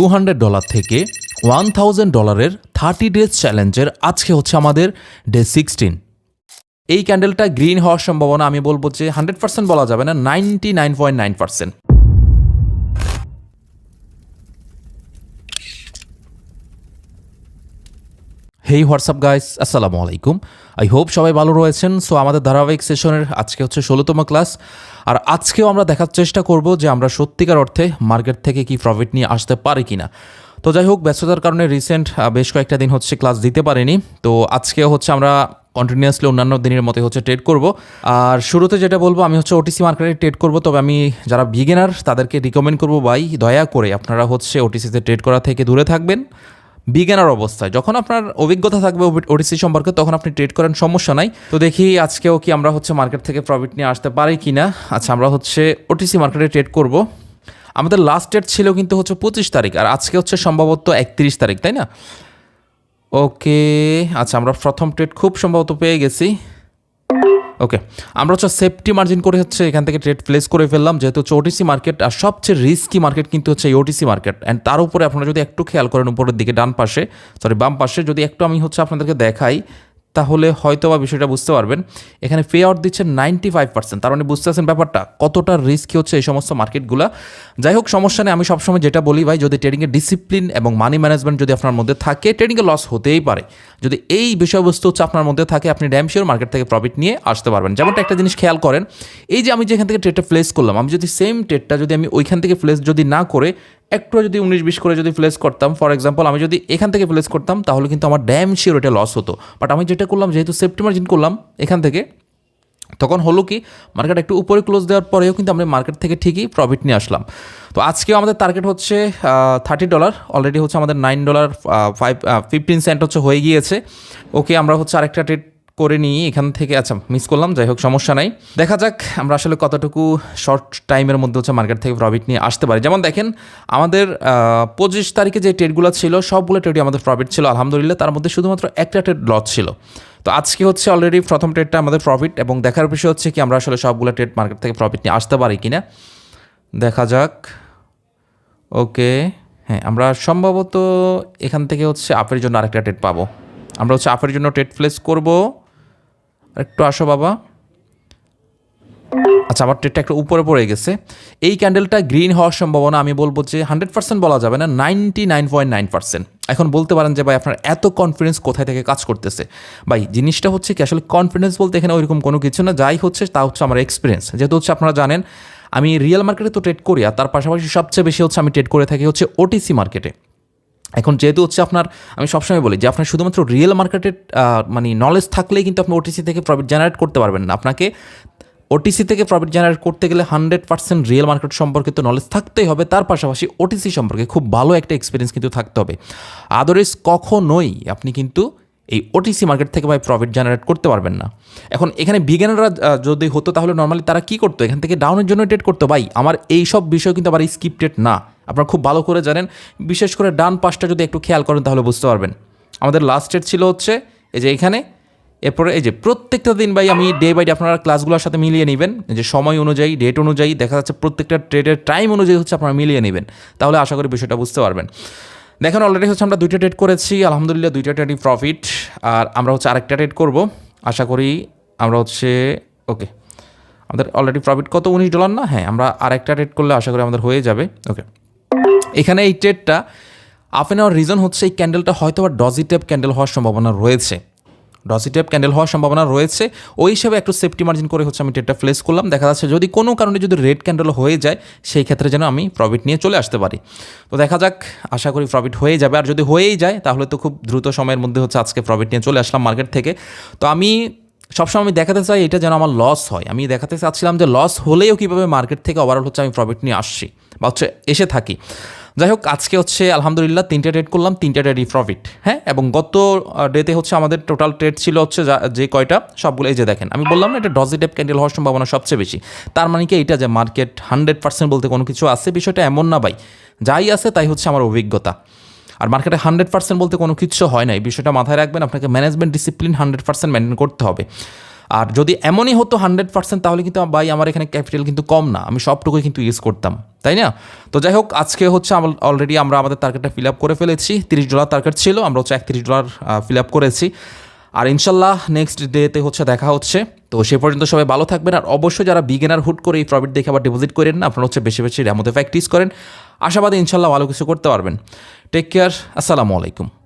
Two hundred dollar থেকে one thousand ডলারের thirty days চ্যালেঞ্জের আজকে হচ্ছে আমাদের ডে সিক্সটিন এই ক্যান্ডেলটা গ্রিন হওয়ার সম্ভাবনা আমি বলব যে হান্ড্রেড পার্সেন্ট বলা যাবে না ninety nine point nine percent hey WhatsApp guys আসসালামু আলাইকুম আই হোপ সবাই ভালো রয়েছেন। সো আমাদের ধারাবাহিক সেশনের আজকে হচ্ছে ষোলোতম ক্লাস আর আজকেও আমরা দেখার চেষ্টা করব যে আমরা সত্যিকার অর্থে মার্কেট থেকে কি প্রফিট নিয়ে আসতে পারি কিনা। তো যাই হোক, ব্যস্ততার কারণে রিসেন্ট বেশ কয়েকটা দিন হচ্ছে ক্লাস দিতে পারিনি। তো আজকেও হচ্ছে আমরা কন্টিনিউয়াসলি অন্যান্য দিনের মতো হচ্ছে ট্রেড করব। আর শুরুতে যেটা বলব, আমি হচ্ছে ওটিসি মার্কেটে ট্রেড করব। তবে আমি যারা বিগিনার তাদেরকে রিকমেন্ড করব বাই দয়া করে আপনারা হচ্ছে ওটিসিতে ট্রেড করা থেকে দূরে থাকবেন। বিজ্ঞানের অবস্থায় যখন আপনার অভিজ্ঞতা থাকবে ওটিসি সম্পর্কে, তখন আপনি ট্রেড করেন, সমস্যা নাই। তো দেখি আজকেও কি আমরা হচ্ছে মার্কেট থেকে প্রফিট নিয়ে আসতে পারি কি না আচ্ছা আমরা হচ্ছে ওটিসি মার্কেটে ট্রেড করব। আমাদের লাস্ট ডেট ছিল কিন্তু হচ্ছে পঁচিশ তারিখ, আর আজকে হচ্ছে সম্ভবত একত্রিশ তারিখ, তাই না? ওকে আচ্ছা আমরা প্রথম ট্রেড খুব সম্ভবত পেয়ে গেছি। ওকে আমরা হচ্ছে সেফটি মার্জিন করে হচ্ছে এখান থেকে ট্রেড প্লেস করে ফেললাম, যেহেতু হচ্ছে ওটিসি মার্কেট আর সবচেয়ে রিস্কি মার্কেট কিন্তু হচ্ছে ওটিসি মার্কেট অ্যান্ড তার উপরে আপনারা যদি একটু খেয়াল করেন, উপরের দিকে ডান পাশে সরি বাম পাশে, যদি একটু আমি হচ্ছে আপনাদেরকে দেখাই তাহলে হয়তো বা বিষয়টা বুঝতে পারবেন। এখানে পে আউট দিচ্ছে নাইনটি ফাইভ পার্সেন্ট তার মানে বুঝতে পারছেন ব্যাপারটা? কতটা রিস্কি হচ্ছে এই সমস্ত মার্কেটগুলো যাই হোক, সমস্যা নেই। আমি সবসময় যেটা বলি ভাই, যদি ট্রেডিংয়ের ডিসিপ্লিন এবং মানি ম্যানেজমেন্ট যদি আপনার মধ্যে থাকে ট্রেডিংয়ে লস হতেই পারে। যদি এই বিষয়বস্তু হচ্ছে আপনার মধ্যে থাকে, আপনি ড্যামশিওর মার্কেট থেকে প্রফিট নিয়ে আসতে পারবেন। যেমনটা একটা জিনিস খেয়াল করেন, এই যে আমি যেখান থেকে ট্রেডটা প্লেস করলাম, আমি যদি সেম ট্রেডটা যদি আমি ওইখান থেকে প্লেস যদি না করে একটু যদি উনিশ বিশ করে যদি প্লেস করতাম ফর এক্সাম্পল আমি যদি এখান থেকে প্লেস করতাম, তাহলে কিন্তু আমার ড্যাম শিওর এটা লস হতো। বাট আমি যেটা করলাম, যেহেতু সেফটি মার্জিন করলাম এখান থেকে, তখন হলো কি মার্কেট একটু উপরে ক্লোজ দেওয়ার পরেও কিন্তু আমরা মার্কেট থেকে ঠিকই প্রফিট নিয়ে আসলাম। তো আজকেও আমাদের টার্গেট হচ্ছে থার্টি ডলার অলরেডি হচ্ছে আমাদের nine dollar five fifteen cent হচ্ছে হয়ে গিয়েছে। ওকে আমরা হচ্ছে আরেকটা ট্রেড করে নিই এখান থেকে। আচ্ছা মিস করলাম, যাই হোক, সমস্যা নাই। দেখা যাক আমরা আসলে কতটুকু শর্ট টাইমের মধ্যে হচ্ছে মার্কেট থেকে প্রফিট নিয়ে আসতে পারি। যেমন দেখেন, আমাদের পঁচিশ তারিখে যে ট্রেডগুলো ছিল, সবগুলো ট্রেডই আমাদের প্রফিট ছিল, আলহামদুলিল্লাহ। তার মধ্যে শুধুমাত্র একটা ট্রেড লস ছিল। তো আজকে হচ্ছে অলরেডি প্রথম ট্রেডটা আমাদের প্রফিট এবং দেখার বিষয় হচ্ছে কি, আমরা আসলে সবগুলো ট্রেড মার্কেট থেকে প্রফিট নিয়ে আসতে পারি কিনা। দেখা যাক। ওকে হ্যাঁ আমরা সম্ভবত এখান থেকে হচ্ছে আপের জন্য আরেকটা ট্রেড পাবো। আমরা হচ্ছে আপের জন্য ট্রেড প্লেস করব। একটু আসো বাবা। আচ্ছা আমার ট্রেডটা একটু উপরে পড়ে গেছে। এই ক্যান্ডেলটা গ্রিন হওয়ার সম্ভাবনা আমি বলব যে হান্ড্রেড পার্সেন্ট বলা যাবে না ninety nine point nine percent এখন বলতে পারেন যে ভাই, আপনার এত কনফিডেন্স কোথায় থেকে কাজ করতেছে? ভাই, জিনিসটা হচ্ছে কি, আসলে কনফিডেন্স বলতে এখানে ওইরকম কোনো কিছু না, যাই হচ্ছে তা হচ্ছে আমার এক্সপিরিয়েন্স যেহেতু হচ্ছে আপনারা জানেন, আমি রিয়েল মার্কেটে তো ট্রেড করি, আর তার পাশাপাশি সবচেয়ে বেশি হচ্ছে আমি ট্রেড করে থাকি হচ্ছে ওটিসি মার্কেটে এখন যেহেতু হচ্ছে আপনার, আমি সবসময় বলি যে আপনার শুধুমাত্র রিয়েল মার্কেটের মানে নলেজ থাকলেই কিন্তু আপনি ওটিসি থেকে প্রফিট জেনারেট করতে পারবেন না। আপনাকে ওটিসি থেকে প্রফিট জেনারেট করতে গেলে হান্ড্রেড পার্সেন্ট রিয়েল মার্কেট সম্পর্কিত নলেজ থাকতেই হবে। তার পাশাপাশি ওটিসি সম্পর্কে খুব ভালো একটা এক্সপিরিয়েন্স কিন্তু থাকতে হবে। আদারওয়াইজ কখনোই আপনি কিন্তু এই ওটিসি মার্কেট থেকে ভাই প্রফিট জেনারেট করতে পারবেন না। এখন এখানে বিজ্ঞানীরা যদি হতো তাহলে নর্মালি তারা কী করতো? এখান থেকে ডাউনের জন্য ট্রেড করতো। ভাই, আমার এই সব বিষয় কিন্তু আবার স্কিপ্টেড না। আপনারা খুব ভালো করে জানেন। বিশেষ করে ডান পাশটা যদি একটু খেয়াল করেন তাহলে বুঝতে পারবেন। আমাদের লাস্ট ডেট ছিল হচ্ছে এই যে এখানে। এরপরে এই যে প্রত্যেকটা দিন ভাই আমি ডে বাই ডে আপনারা ক্লাসগুলোর সাথে মিলিয়ে নেবেন। যে সময় অনুযায়ী ডেট অনুযায়ী, দেখা যাচ্ছে প্রত্যেকটা ট্রেডের টাইম অনুযায়ী হচ্ছে আপনারা মিলিয়ে নেবেন। তাহলে আশা করি বিষয়টা বুঝতে পারবেন। দেখেন অলরেডি হচ্ছে আমরা দুইটা ট্রেড করেছি, আলহামদুলিল্লাহ দুইটা ট্রেডই প্রফিট আর আমরা হচ্ছে আরেকটা ট্রেড করব। আশা করি আমরা হচ্ছে ওকে আমাদের অলরেডি প্রফিট কত? উনিশ ডলার না? হ্যাঁ আমরা আরেকটা ট্রেড করলে আশা করি আমাদের হয়ে যাবে। ওকে এখানে এই ট্রেডটা আপ নেওয়ার রিজন হচ্ছে এই ক্যান্ডেলটা হয়তো বা ডজি টেপ ক্যান্ডেল হওয়ার সম্ভাবনা রয়েছে। ডজি টেপ ক্যান্ডেল হওয়ার সম্ভাবনা রয়েছে। ওই হিসাবে একটু সেফটি মার্জিন করে হচ্ছে আমি ট্রেডটা প্লেস করলাম। দেখা যাচ্ছে যদি কোনো কারণে যদি রেড ক্যান্ডেল হয়ে যায়, সেই ক্ষেত্রে যেন আমি প্রফিট নিয়ে চলে আসতে পারি। তো দেখা যাক, আশা করি প্রফিট হয়ে যাবে। আর যদি হয়েই যায়, তাহলে তো খুব দ্রুত সময়ের মধ্যে হচ্ছে আজকে প্রফিট নিয়ে চলে আসলাম মার্কেট থেকে। তো আমি সবসময় আমি দেখাতে চাই এটা যেন আমার লস হয়। আমি দেখাতে চাচ্ছিলাম যে লস হলেও কীভাবে মার্কেট থেকে ওভারঅল হচ্ছে আমি প্রফিট নিয়ে আসছি বা হচ্ছে এসে থাকি। যাই হোক আজকে হচ্ছে আলহামদুলিল্লাহ তিনটে ট্রেড করলাম, তিনটে ট্রেডই প্রফিট হ্যাঁ? এবং গত ডেতে হচ্ছে আমাদের টোটাল ট্রেড ছিল হচ্ছে যে কয়টা, সবগুলো এই যে দেখেন, আমি বললাম না এটা ডজিটেপ ক্যান্ডেল হওয়ার সম্ভাবনা সবচেয়ে বেশি। তার মানে কি এটা যে মার্কেট হান্ড্রেড পার্সেন্ট বলতে কোনো কিছু আছে, বিষয়টা এমন না ভাই। যাই আছে তাই হচ্ছে আমার অভিজ্ঞতা। আর মার্কেটে হান্ড্রেড পার্সেন্ট বলতে কোনো কিছু হয় না এই বিষয়টা মাথায় রাখবেন, আপনাকে management discipline hundred percent maintain করতে হবে। আর যদি এমনই হতো হান্ড্রেড পার্সেন্ট তাহলে কিন্তু ভাই আমার এখানে ক্যাপিটাল কিন্তু কম না। আমি সবটুকুই কিন্তু ইউজ করতাম, তাই না? তো যাই হোক, আজকে হচ্ছে অলরেডি আমরা আমাদের টার্গেটটা ফিল আপ করে ফেলেছি। তিরিশ ডলার টার্গেট ছিল, আমরা হচ্ছে একত্রিশ ডলার ফিল আপ করেছি। আর ইনশাল্লাহ নেক্সট ডেতে হচ্ছে দেখা হচ্ছে। তো সে পর্যন্ত সবাই ভালো থাকবেন, আর অবশ্যই যারা বিগেনার হুট করে এই প্রফিট দেখে আবার ডিপোজিট করেন না, আপনারা হচ্ছে বেশি বেশি র্যামোতে প্র্যাকটিস করেন। আশাবাদে ইনশাল্লাহ ভালো কিছু করতে পারবেন। টেক কেয়ার আসসালামু আলাইকুম।